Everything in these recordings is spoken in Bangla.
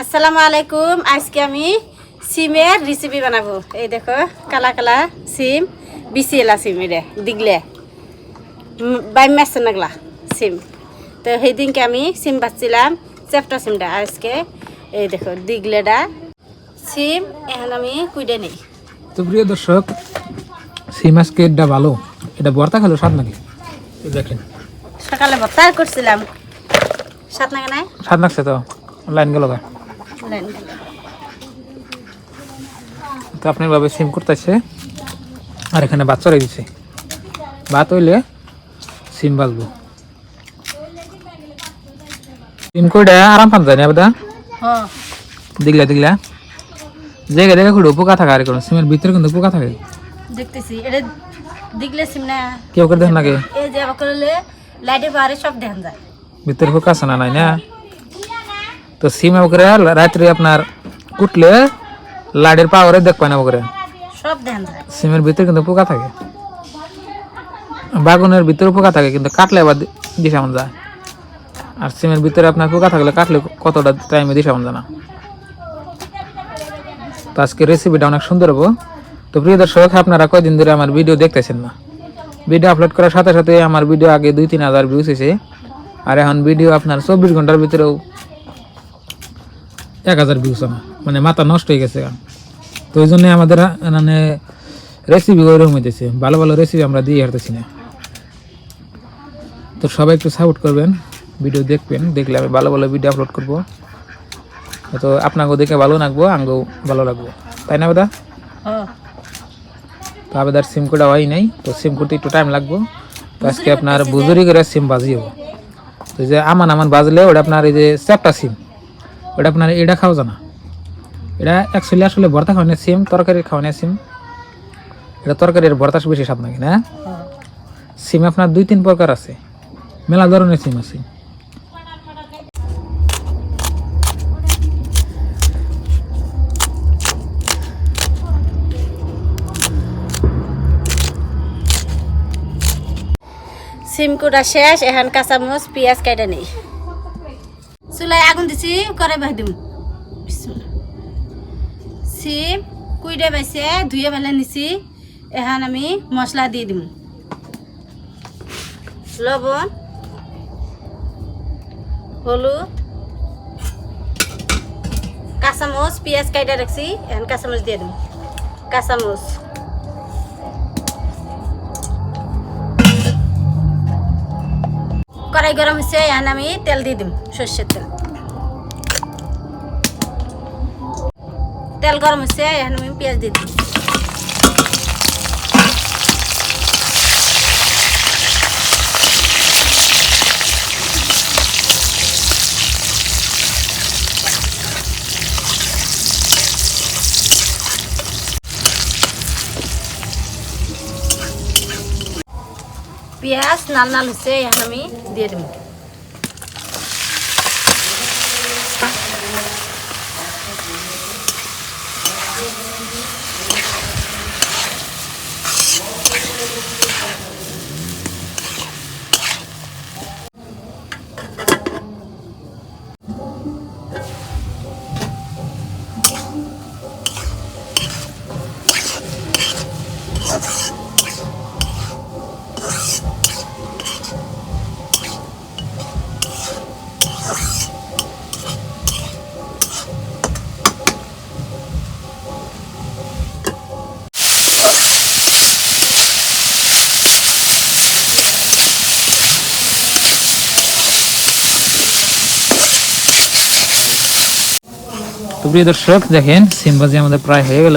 আসসালামু আলাইকুম। আজকে আমি সিমের রেসিপি বানাবো। এই দেখো কালা কালা সিম বিসিয়েলা সিম এটা দিগলে। বাই মাস নাগলা সিম। তো সেই দিনকে আমি সিম বাচ্ছিলাম চেপটা সিমটা। আজকে এই দেখো দিগলেটা সিম এখন আমি কুইডে নেই। তো প্রিয় দর্শক সেই মাছকে এটা ভালো। এটা ভর্তা খেলো স্বাদ নাকি? দেখেন। সকালে ভর্তার করছিলাম। সাত লাগে নাই? স্বাদ লাগছে তো লাইন গেল গা। তো আপনার ভাবে সিম করতেছে আর এখানে ভাত চড়াই দিছে। ভাত হইলে সিম বাজবো। সিম কইটা আরাম পান যায় না বেদা হ্যাঁ। দিগলা দিগলা জায়গা জায়গা খুঁড়ে পোকা থাকে আর কোনো সিমের ভিতরে কিন্তু পোকা থাকে। দেখতেছি এটা দিগলে সিম না। কেউ করে দেখেন নাকি এই যে করলে লাইটের পাহাড়ে সব দেখা যায়। ভিতরে পোকা আছে না নাই না? তো সিম করে রাত্রে আপনার কুটলে লাইটের পাওয়ারে দেখ পায় না যায় সিমের ভিতরে কিন্তু পোকা থাকে। বাগুনের ভিতরে পোকা থাকে কিন্তু কাটলে আবার দিশামন যায়। আর সিমের ভিতরে আপনার পোকা থাকলে কাটলে কতটা টাইমে দিশামন যায় না। তো আজকে রেসিপিটা অনেক সুন্দর হব। তো প্রিয় দর্শক আপনারা কয়দিন ধরে আমার ভিডিও দেখতেছেন না? ভিডিও আপলোড করার সাথে সাথে আমার ভিডিও আগে দুই তিন হাজার ভিউস হয়েছে আর এখন ভিডিও আপনার চব্বিশ ঘণ্টার ভিতরেও এক হাজার ভিউস আমার মানে মাথা নষ্ট হয়ে গেছে তো ওই জন্যে আমাদের মানে রেসিপি ওইরকম হইতেছে ভালো ভালো রেসিপি আমরা দিয়ে হারতেছি না। তো সবাই একটু সাপোর্ট করবেন ভিডিও দেখবেন দেখলে আমি ভালো ভালো ভিডিও আপলোড করব। তো আপনাকেও দেখে ভালো লাগবো আঙ্গও ভালো লাগবো। তাই না দাদা হ্যাঁ। তো আবেদার সিম কোডা হয় নাই তো সিম করতে একটু টাইম লাগবো। তো আজকে আপনার বুজুরি করে সিম বাজিও তো যে আমান আমান বাজলে ওটা আপনার এই যে চ্যাপটা সিম ওটা আপনার এটা খাওয়া জানা এটা অ্যাকচুয়ালি আসলে ভর্তা খাওয়ানো সিম তরকারির খাওয়ানো সিম এটা তরকারির ভর্তা বেশি স্বাদ নাকি না। সিম আপনার দুই তিন প্রকার আছে। মেলা ধরনের সিম আছে। সিম কুড়া শেষ, এখন কাঁচামচ পেঁয়াজ কেটে নেই। চুলাই আগুন দিছি করে বাই দিম। সিম কুইডে বাইছে ধুয়ে পেলে নিছি। এখন আমি মশলা দিয়ে দিম। লবণ, হলুদ কাঁচামচ পেঁয়াজ কাইটা রাখছি এখন কাঁচামচ দিয়ে দিম। কাঁচামচ কড়াই গরম হয়েছে, এখন আমি তেল দিয়ে দিম, সর্ষের তেল। তেল গরম হয়েছে, এখন আমি পেঁয়াজ দিয়ে দিম। পেঁয়াজ নাল নাল হচ্ছে আমি দিয়ে দেবো তো প্রিয় দর্শক দেখেন সিম ভাজি আমাদের প্রায় হয়ে গেল।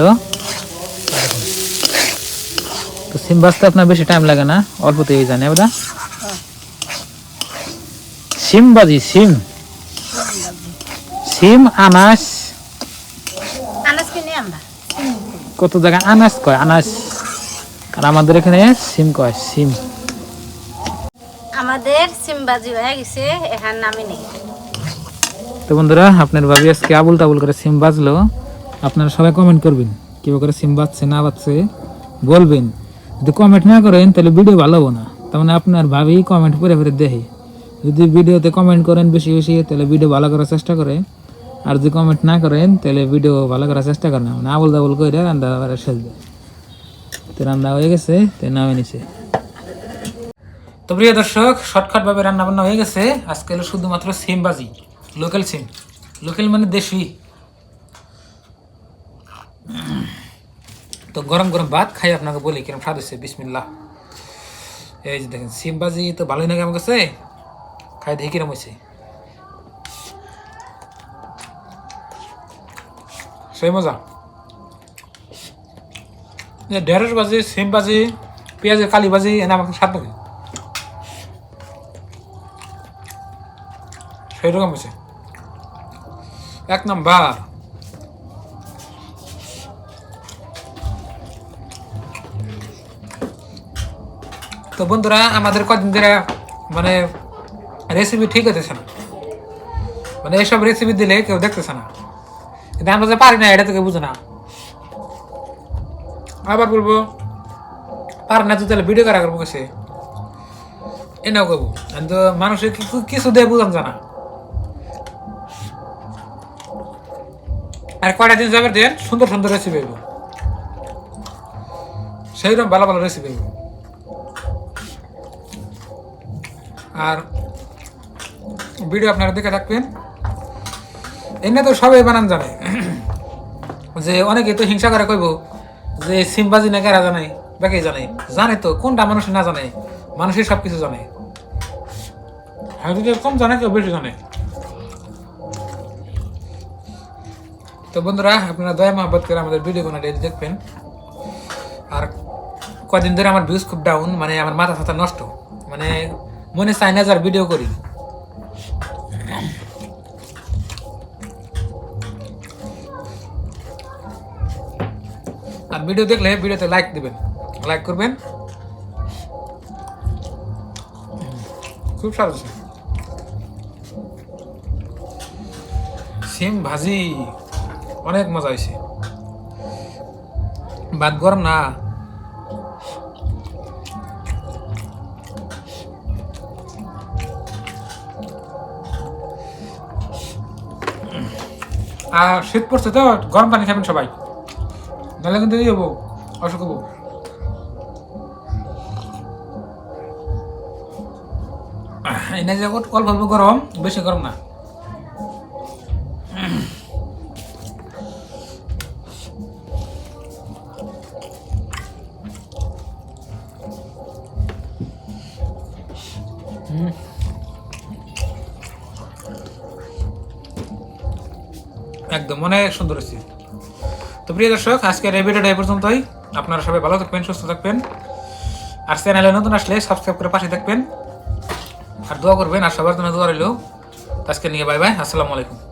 তো সিম ভাজতে আপনার বেশি টাইম লাগে না অল্পতেই হয়ে যায় না ওটা সিম সিম। সিম আনাস। কত জায়গায় আনাস কয়? আনাস। আর আমাদের এখানে সিম কয়? সিম। আমাদের সিমবাজি হয়ে গেছে এখন নামে নেই। তো বন্ধুরা, আপনার ভাবি আজকে আবুল তাবুল করে সিম বাজলো। আপনারা সবাই কমেন্ট করবেন কেউ করে সিম বাজছে, না বাজছে, বলবেন। যদি কমেন্ট না করেন, তাহলে ভিডিও ভালো হব না। তার মানে আপনার ভাবি কমেন্ট করে ফেরে দেখে। যদি ভিডিওতে কমেন্ট করেন বেশি বেশি, তাহলে ভিডিও ভালো করার চেষ্টা করে। আর যদি কমেন্ট না করেন, তাহলে ভিডিও ভালো করার চেষ্টা করেন না। মানে আবল দাবল করে রান্না শেষ দেয়। তো রান্না হয়ে গেছে, তো নামে নিছে। তো প্রিয় দর্শক শর্টকাট ভাবে রান্না বান্না হয়ে গেছে। আজকে হলো শুধুমাত্র সিম বাজি। লোকাল সিম লোকাল মানে দেশি। তো গরম গরম ভাত খাই আপনাকে বলি, কিরম স্বাদ হচ্ছে বিসমিল্লাহ। এই যে দেখেন, সিম বাজি তো ভালোই লাগে আমার কাছে? খাই দেখি কিরম হয়েছে। সেই মজা। ঢেঁড়স ভাজি সিম ভাজি পেঁয়াজের কালি ভাজি এনে আমাকে স্বাদ লাগে। সেই রকম হয়েছে। এক নাম্বার। তো বন্ধুরা, আমাদের কদিন ধরে মানে রেসিপি ঠিক হতেছে না। মানে এসব রেসিপি দিলে কেউ দেখতেছে না। কিন্তু আমরা যে পারি না, এটা কেউ বুঝে না। আবার বলব, পার না তো তাহলে ভিডিও করা করব কাছে এনাও করব কিন্তু মানুষের কিছু দিয়ে বুঝান জানা। আর কয়টা দিন যাবে দেন? সুন্দর সুন্দর রেসিপি হইব। সেইরকম ভালো ভালো রেসিপি হইব। আর ভিডিও আপনারা দেখে থাকবেন। এনে তো সবাই বানান জানে। যে অনেকে তো হিংসা করে কইব যে সিমবাজি না কেরা জানে বাকি জানে। জানে তো, কোনটা মানুষ না জানে? মানুষের সব কিছু জানে। হয়তো কম জানে, কেউ বেশি জানে। তো বন্ধুরা, আপনারা দয়া মহব্বত করে আমাদের ভিডিও কোনো ডেলি দেখবেন। আর কদিন ধরে আমার ভিউজ খুব ডাউন মানে আমার মাথা ফাথা নষ্ট। মানে মনে চাই না যার ভিডিও করি। আর ভিডিও দেখলে ভিডিওতে লাইক দিবেন। লাইক করবেন। খুব স্বাদ আছে সিম ভাজি। অনেক মজা হয়েছে। ভাত গরম না? আর শীত পড়ছে তো, গরম পানি খাবেন সবাই। নাহলে কিন্তু এই হব, অসুখ হব। এনে যে অল্প অল্প গরম, বেশি গরম না। একদম অনেক সুন্দর হয়েছে। তো প্রিয় দর্শক, আজকের এই ভিডিওটা এই পর্যন্তই। আপনারা সবাই ভালো থাকবেন, সুস্থ থাকবেন। আর চ্যানেলে নতুন আসলে সাবস্ক্রাইব করে পাশে থাকবেন। আর দোয়া করবেন, আর সবার জন্য দোয়া রইল। আজকে নিয়ে বাই বাই আসসালামু আলাইকুম।